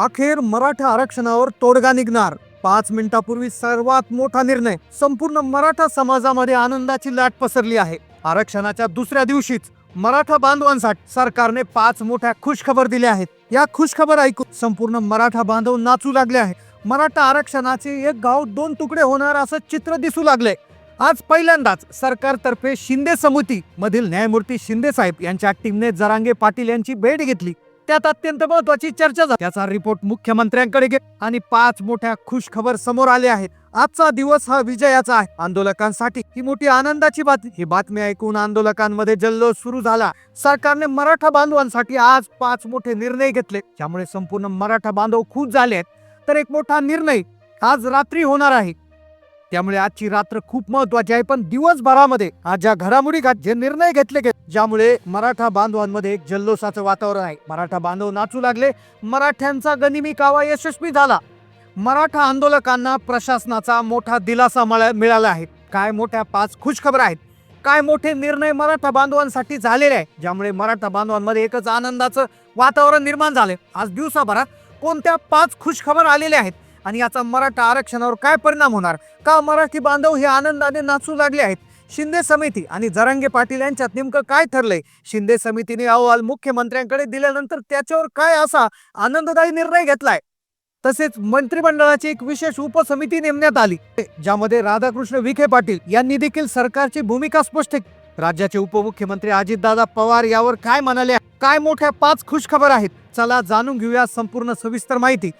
अखेर मराठा आरक्षणावर तोडगा निघणार. पाच मिनिटापूर्वी सर्वात मोठा निर्णय संपूर्ण मराठा समाजामध्ये आनंदाची लाट पसरली आहे. आरक्षणाच्या दुसऱ्या दिवशीच मराठा बांधवांसाठी सरकारने पाच मोठ्या खुशखबर दिल्या आहेत. या खुशखबर ऐकून संपूर्ण मराठा बांधव नाचू लागले आहे मराठा आरक्षणाचे एक गाव दोन तुकडे होणार असं चित्र दिसू लागले. आज पहिल्यांदाच सरकारतर्फे शिंदे समिती मधील न्यायमूर्ती शिंदे साहेब यांच्या टीमने जरांगे पाटील यांची भेट घेतली. त्यात अत्यंत महत्वाची चर्चा झाली. त्याचा रिपोर्ट मुख्यमंत्र्यांकडे गे आणि पाच मोठ्या खुशखबर समोर आल्या आहेत. आजचा दिवस हा विजयाचा आहे. आंदोलकांसाठी ही मोठी आनंदाची बातमी. ही बातमी ऐकून आंदोलकांमध्ये जल्लोष सुरू झाला. सरकारने मराठा बांधवांसाठी आज पाच मोठे निर्णय घेतले. त्यामुळे संपूर्ण मराठा बांधव खुश झाले आहेत. तर एक मोठा निर्णय आज रात्री होणार आहे. त्यामुळे आजची रात्र खूप महत्वाची आहे. पण दिवसभरामध्ये आज ज्या घडामोडी जे निर्णय घेतले गेले ज्यामुळे मराठा बांधवांमध्ये एक जल्लोषाचं वातावरण आहे. मराठा बांधव नाचू लागले. मराठ्यांचा गनिमी कावा यशस्वी झाला. मराठा आंदोलकांना प्रशासनाचा मोठा दिलासा मिळा- मिळाला आहे. काय मोठ्या पाच खुशखबर आहेत? काय मोठे निर्णय मराठा बांधवांसाठी झालेले आहे ज्यामुळे मराठा बांधवांमध्ये एकच आनंदाचं वातावरण निर्माण झाले आज दिवसाभरात कोणत्या पाच खुशखबर आलेल्या आहेत? आणि याचा मराठा आरक्षणावर काय परिणाम होणार? का मराठी बांधव हे आनंदाने नाचू लागले आहेत? शिंदे समिती आणि जरांगे पाटील यांच्यात नेमकं काय ठरलंय? शिंदे समितीने अहवाल मुख्यमंत्र्यांकडे दिल्यानंतर त्याच्यावर काय असा आनंददायी निर्णय घेतलाय? तसेच मंत्रिमंडळाची एक विशेष उपसमिती नेमण्यात आली. ज्यामध्ये राधाकृष्ण विखे पाटील यांनी देखील सरकारची भूमिका स्पष्ट राज्याचे उपमुख्यमंत्री अजितदादा पवार यावर काय म्हणाले? काय मोठ्या पाच खुशखबर आहेत? चला जाणून घेऊया संपूर्ण सविस्तर माहिती.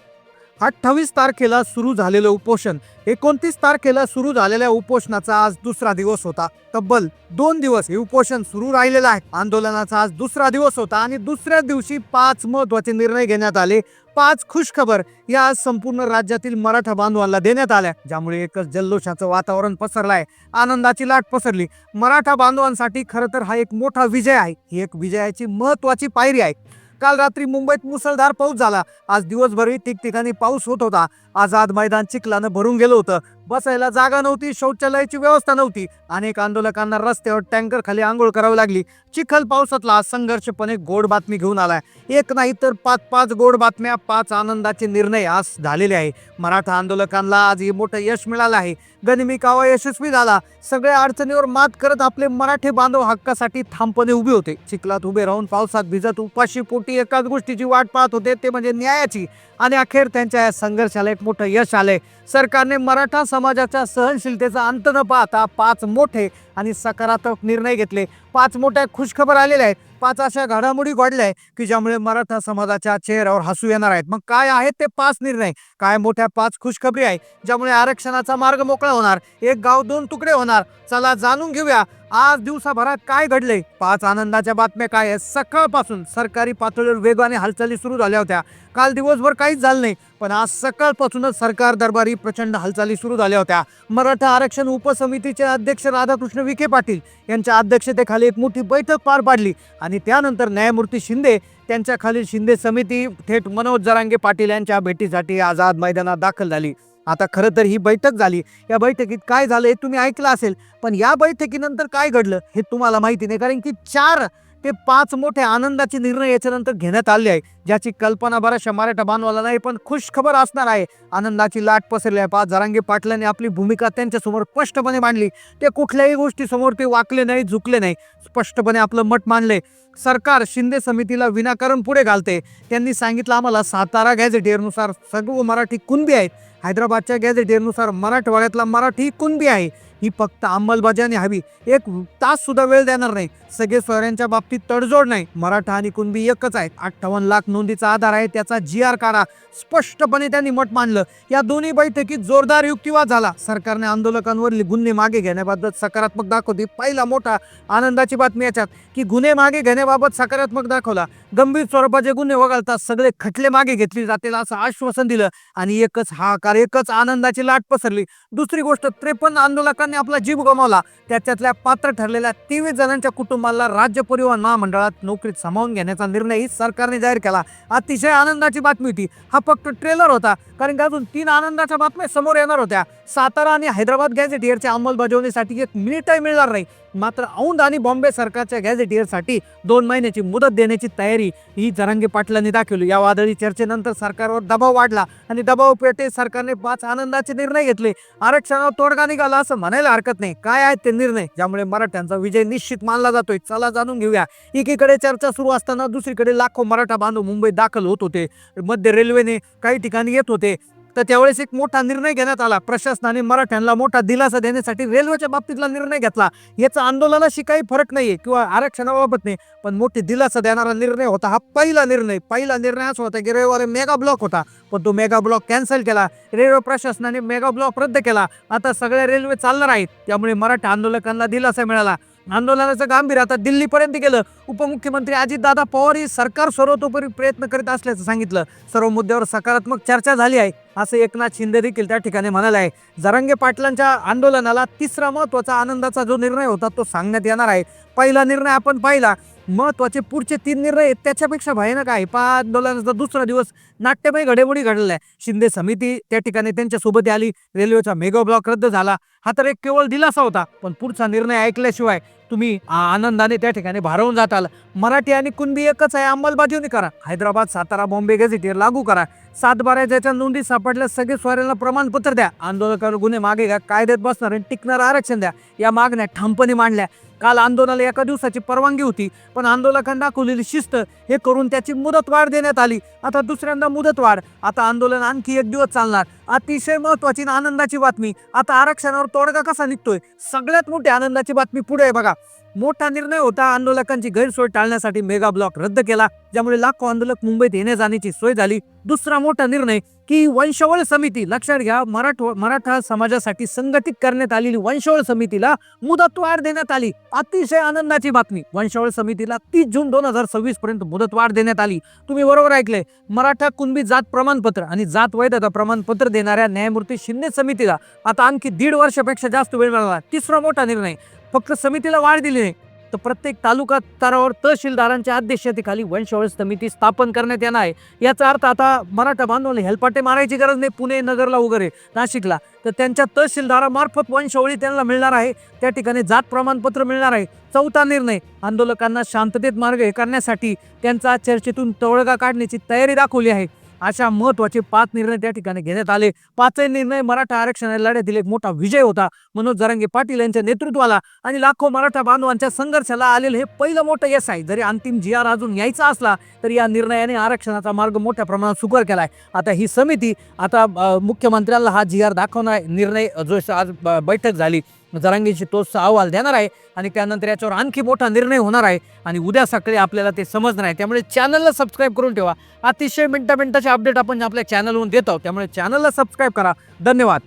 अठ्ठावीस तारखेला सुरू झालेलं उपोषण. एकोणतीस तारखेला सुरू झालेल्या उपोषणाचा आज दुसरा दिवस होता. तब्बल दोन दिवस हे उपोषण सुरू राहिलेलं आहे. आंदोलनाचा आज दुसरा दिवस होता आणि दुसऱ्या दिवशी पाच महत्त्वाचे निर्णय घेण्यात आले. पाच खुशखबर या आज संपूर्ण राज्यातील मराठा बांधवांना देण्यात आल्या. ज्यामुळे एकच जल्लोषाचं वातावरण पसरलंय. आनंदाची लाट पसरली. मराठा बांधवांसाठी खरं तर हा एक मोठा विजय आहे. ही एक विजयाची महत्वाची पायरी आहे. काल रात्री मुंबईत मुसळधार पाऊस झाला. आज दिवसभरही ठिकठिकाणी पाऊस होत होता. आझाद मैदान चिखलानं भरून गेलं होतं. बसायला जागा नव्हती शौचालयाची व्यवस्था नव्हती. अनेक आंदोलकांना रस्त्यावर टँकर खाली आंघोळ करावी लागली. चिखल पावसातला संघर्षपणे गोड बातमी घेऊन आलाय. एक नाही तर पाच पाच गोड बातम्या पाच आनंदाचे निर्णय आज झालेले आहे. मराठा आंदोलकांना आज हे मोठं यश मिळालं आहे. गनिमी कावा यशस्वी झाला. सगळ्या अडचणीवर मात करत आपले मराठे बांधव हक्कासाठी ठामपणे उभे होते. चिखलात उभे राहून पावसात भिजत उपाशी पोटी एकाच गोष्टीची वाट पाहत होते ते म्हणजे न्यायाची. आणि अखेर त्यांच्या या संघर्षाला एक मोठं यश आलंय. सरकारने मराठा समाजाच्या सहनशीलतेचा अंत न पाहता पाच मोठे आणि सकारात्मक निर्णय घेतले. पाच मोठ्या खुशखबर आलेल्या आहेत. पाच अशा घडामोडी घडल्या आहेत की ज्यामुळे मराठा समाजाच्या चेहऱ्यावर हसू येणार आहेत. मग काय आहेत ते पाच निर्णय? काय मोठ्या पाच खुशखबरी आहे ज्यामुळे आरक्षणाचा मार्ग मोकळा होणार? एक गाव दोन तुकडे होणार? चला जाणून घेऊया. आज दिवसाभरात काय घडले पाच आनंदाच्या बातम्या काय आहेत? सकाळपासून सरकारी पातळीवर वेगाने हालचाली सुरू झाल्या होत्या. काल दिवसभर काहीच झालं नाही पण आज सकाळपासूनच सरकार दरबारी प्रचंड हालचाली सुरू झाल्या होत्या. मराठा आरक्षण उपसमितीचे अध्यक्ष राधाकृष्ण विखे पाटील यांच्या अध्यक्षतेखाली एक मोठी बैठक पार पाडली आणि त्यानंतर न्यायमूर्ती शिंदे त्यांच्याखालील शिंदे समिती थेट मनोज जरांगे पाटील यांच्या भेटीसाठी आझाद मैदानात दाखल झाली. आता खरं तर ही बैठक झाली. या बैठकीत काय झालं हे तुम्ही ऐकलं असेल पण या बैठकीनंतर काय घडलं हे तुम्हाला माहिती नाही कारण की चार ते पाच मोठे आनंदाचे निर्णय याच्यानंतर घेण्यात आले आहे ज्याची कल्पना बऱ्याचशा मराठा बांधवाला नाही पण खुश खबर असणार आहे. आनंदाची लाट पसरली आहे. पाच जरांगे पाटलांनी आपली भूमिका त्यांच्यासमोर स्पष्टपणे मांडली. ते कुठल्याही गोष्टीसमोर ते वाकले नाही झुकले नाही. स्पष्टपणे आपलं मत मांडले. सरकार शिंदे समितीला विनाकारण पुढे घालते. त्यांनी सांगितलं आम्हाला सातारा गॅझेटियरनुसार सर्व मराठी कुणबी आहेत. हैदराबादच्या गॅझेटियरनुसार मराठवाड्यातला मराठी कुणबी आहे. ही फक्त अंमलबजावणी हवी. एक तास सुद्धा वेळ देणार नाही. सगळे सोयऱ्यांच्या बाबतीत तडजोड नाही. मराठा आणि कुणबी एकच आहेत. अठ्ठावन्न लाख नोंदीचा आधार आहे. त्याचा जी आर काढा. स्पष्टपणे त्यांनी मत मांडलं. या दोन्ही बैठकीत जोरदार युक्तिवाद झाला. सरकारने आंदोलकांवर गुन्हे मागे घेण्याबाबत सकारात्मक दाखवते पहिला मोठा आनंदाची बातमी याच्यात की गुन्हे मागे घेण्याबाबत सकारात्मक दाखवला. गंभीर स्वरूपाचे गुन्हे वगळता सगळे खटले मागे घेतली जातील असं आश्वासन दिलं आणि एकच हाकार एकच आनंदाची लाट पसरली. दुसरी गोष्ट त्रेपन्न आंदोलकांनी जणांनी आपला जीव गमावला. त्याच्यातल्या पात्र ठरलेल्या तेवीस जणांच्या कुटुंबाला राज्य परिवहन महामंडळात नोकरीत सामावून घेण्याचा निर्णयही सरकारने जाहीर केला. अतिशय आनंदाची बातमी होती. हा फक्त ट्रेलर होता. कारण की अजून तीन आनंदाच्या बातम्या समोर येणार होत्या. सातारा आणि हैदराबाद गॅझेटियरच्या अंमलबजावणीसाठी एक मिनिटही मिळणार नाही. मात्र औंध आणि बॉम्बे सरकारच्या गॅझेटियरसाठी दोन महिन्याची मुदत देण्याची तयारी ही जरांगे पाटलांनी दाखवली. या वादळी चर्चेनंतर सरकारवर दबाव वाढला आणि दबाव पेटे सरकारने पाच आनंदाचे निर्णय घेतले. आरक्षणावर तोडगा निघाला असं म्हणायला हरकत नाही. काय आहेत ते निर्णय? ज्यामुळे मराठ्यांचा विजय निश्चित मानला जातोय. चला जाणून घेऊया. एकीकडे चर्चा सुरू असताना दुसरीकडे लाखो मराठा बांधव मुंबईत दाखल होत होते. मध्य रेल्वेने काही ठिकाणी येत होते. तर त्यावेळेस एक मोठा निर्णय घेण्यात आला. प्रशासनाने मराठ्यांना मोठा दिलासा देण्यासाठी रेल्वेच्या बाबतीतला निर्णय घेतला. याचा आंदोलनाशी काही फरक नाहीये किंवा आरक्षणाबाबत नाही पण मोठी दिलासा देणारा निर्णय होता हा पहिला निर्णय. पहिला निर्णय असा होता की रविवारी मेगा ब्लॉक होता पण तो मेगा ब्लॉक कॅन्सल केला. रेल्वे प्रशासनाने मेगा ब्लॉक रद्द केला. आता सगळ्या रेल्वे चालणार आहेत त्यामुळे मराठा आंदोलकांना दिलासा मिळाला. आंदोलनाचं गांभीर्य आता दिल्लीपर्यंत गेलं. उपमुख्यमंत्री अजितदादा पवार ही सरकार सर्वतोपरी प्रयत्न करीत असल्याचं सांगितलं. सर्व मुद्द्यावर सकारात्मक चर्चा झाली आहे असं एकनाथ शिंदे देखील त्या ठिकाणी म्हणाले आहे. जरांगे पाटलांच्या आंदोलनाला तिसरा महत्त्वाचा आनंदाचा जो निर्णय होता तो सांगण्यात येणार आहे. पहिला निर्णय आपण पाहिला महत्त्वाचे पुढचे तीन निर्णय आहेत, त्याच्यापेक्षा भयानक आहे. पा आंदोलनाचा दुसरा दिवस नाट्यमय घडेमोडी घडलेला आहे शिंदे समिती त्या ठिकाणी त्यांच्यासोबत आली. रेल्वेचा मेगा ब्लॉक रद्द झाला. हा तर एक केवळ दिलासा होता पण पुढचा निर्णय ऐकल्याशिवाय तुम्ही आनंदाने त्या ठिकाणी भारावून जाताल. मराठी आणि कुणबी एकच आहे. अंमलबजावणी करा. हैदराबाद सातारा बॉम्बे गॅझेटियर लागू करा. सातबाऱ्याच्या ज्याच्या नोंदी सापडल्या सगळे स्वाऱ्यांना प्रमाणपत्र द्या. आंदोलकांवर गुन्हे मागे घ्या कायद्यात बसणार आणि टिकणारं आरक्षण द्या. या मागण्या ठामपणे मांडल्या. काल आंदोलनाला एका दिवसाची परवानगी होती पण आंदोलकांना दाखवलेली शिस्त हे करून त्याची मुदत वाढ देण्यात आली. आता दुसऱ्यांदा मुदत वाढ आता आंदोलन आणखी एक दिवस चालणार. अतिशय महत्वाची आनंदाची बातमी. आता आरक्षणावर तोडगा कसा निघतोय? सगळ्यात मोठी आनंदाची बातमी पुढे आहे बघा. मोठा निर्णय होता. आंदोलकांची गैरसोय टाळण्यासाठी मेगा ब्लॉक रद्द केला ज्यामुळे लाखो आंदोलक मुंबईत येण्या जाण्याची सोय झाली. दुसरा मोठा निर्णय की वंशवळ समिती लक्षात घ्या मराठा मराठा समाजासाठी संघटित करण्यात आलेली वंशवळ समितीला मुदतवाढ देण्यात आली. अतिशय आनंदाची बातमी. वंशवळ समितीला तीस जून दोन हजार सव्वीस पर्यंत मुदतवाढ देण्यात आली. तुम्ही बरोबर ऐकले मराठा कुणबी जात प्रमाणपत्र आणि जात वैधता प्रमाणपत्र देणाऱ्या न्यायमूर्ती शिंदे समितीला आता आणखी दीड वर्षापेक्षा जास्त वेळ मिळाला. तिसरा मोठा निर्णय. फक्त समितीला वाढ दिली नाही तर प्रत्येक तालुका स्तरावर तहसीलदारांच्या अध्यक्षतेखाली वंशवळ समिती स्थापन करण्यात येणार आहे. याचा अर्थ आता मराठा बांधवांना हेलपाटे मारायची गरज नाही पुणे नगरला वगैरे नाशिकला. तर त्यांच्या तहसीलदारामार्फत वंशवळी त्यांना मिळणार आहे. त्या ठिकाणी जात प्रमाणपत्र मिळणार आहे. चौथा निर्णय आंदोलकांना शांततेत मार्ग हे करण्यासाठी त्यांचा चर्चेतून तोडगा काढण्याची तयारी दाखवली आहे. अशा महत्त्वाचे पाच निर्णय त्या ठिकाणी घेण्यात आले. पाचही निर्णय मराठा आरक्षणाच्या लढ्यातील एक मोठा विजय होता. मनोज जरांगे पाटील यांच्या नेतृत्वाला आणि लाखो मराठा बांधवांच्या संघर्षाला आलेलं हे पहिलं मोठं यश आहे. जरी अंतिम जी आर अजून यायचा असला तरी या निर्णयाने आरक्षणाचा मार्ग मोठ्या प्रमाणात सुकर केला आहे आता ही समिती आता मुख्यमंत्र्यांना हा जी आर दाखवणार निर्णय जो आज ब- बैठक झाली जरांगीची तोच अहवाल देणार आहे आणि त्यानंतर याच्यावर आणखी मोठा निर्णय होणार आहे आणि उद्या सकाळी आपल्याला ते समजणार आहे. त्यामुळे चॅनलला सबस्क्राईब करून ठेवा. अतिशय मिनटा मिनटाचे अपडेट आपण आपल्या चॅनलवरून देत आहोत. त्यामुळे चॅनलला सबस्क्राईब करा. धन्यवाद.